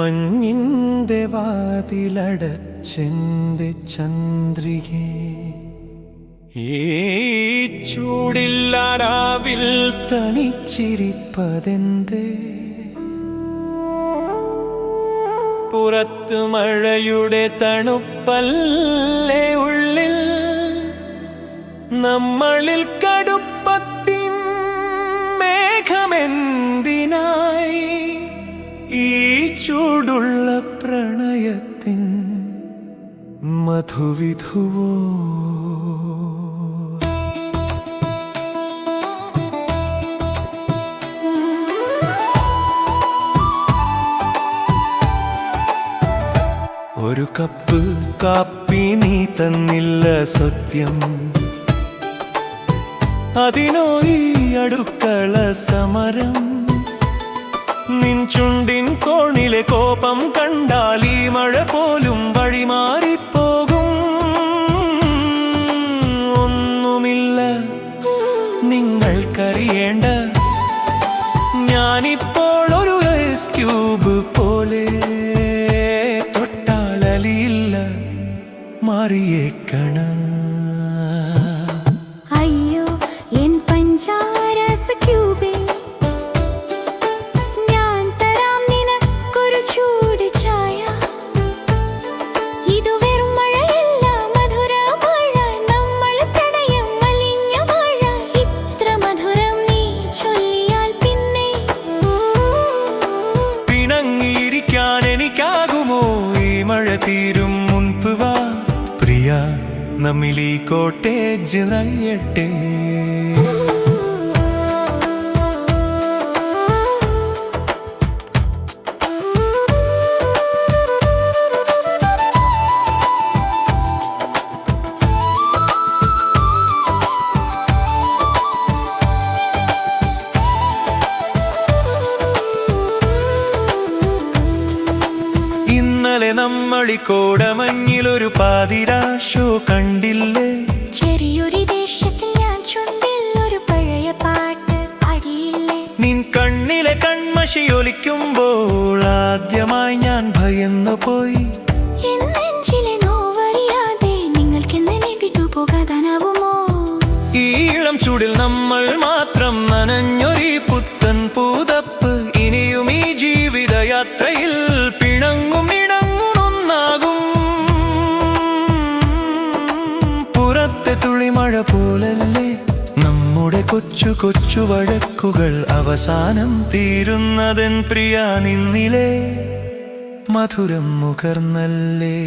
മഞ്ഞിന്റെ വാതിലടച്ചെന്റെ ചന്ദ്രികേ. ഈ ചൂടില്ലാരാവിൽ തനിച്ചിരിപ്പതെന്തേ? പുറത്ത് മഴയുടെ തണുപ്പല്ലേ ഉള്ളിൽ? നമ്മളിൽ ഒരു കപ്പ് കാപ്പി നീ തന്നില്ല സത്യം. അതിനോ ഈ അടുക്കള സമരം. നിൻ ചുണ്ടിൻ കോണിലെ കോപം കണ്ടാൽ ഈ മഴ പോലും വഴിമാറിപ്പോകും നിങ്ങൾക്കറിയേണ്ട. ഞാനിപ്പോൾ ഒരു ഐസ് ക്യൂബ് പോലെ തൊട്ടാലലിയില്ല മാറിയേക്കണ. തീരും മുൻപ് വാ. പ്രിയ നമ്മിലീ കോട്ടേജ് നയ്യട്ടെ ഇന്നലെ നമ്മളി കോടമഞ്ഞിലൊരു പാതിരാശോ കണ്ടില്ലേ? ചെറിയൊരു ദേശത്തിൽ ഞാൻ ചുണ്ടിൽ ഒരു പഴയ പാട്ട് പാടിയില്ലേ? നിൻ കണ്ണിലെ കൺമഷി ഒലിക്കുമ്പോൾ ആദ്യമായി ഞാൻ ഭയന്നു പോയി. ഈ ചൂടിൽ നമ്മൾ മാത്രം നനഞ്ഞൊരു പുത്തൻ പൂതപ്പ് ഇനിയും ഈ ജീവിതയാത്രയിൽ കൊച്ചു കൊച്ചു വഴക്കുകൾ അവസാനം തീരുന്നതൻ പ്രിയ നിന്നിലേ മധുരം മുകർന്നല്ലേ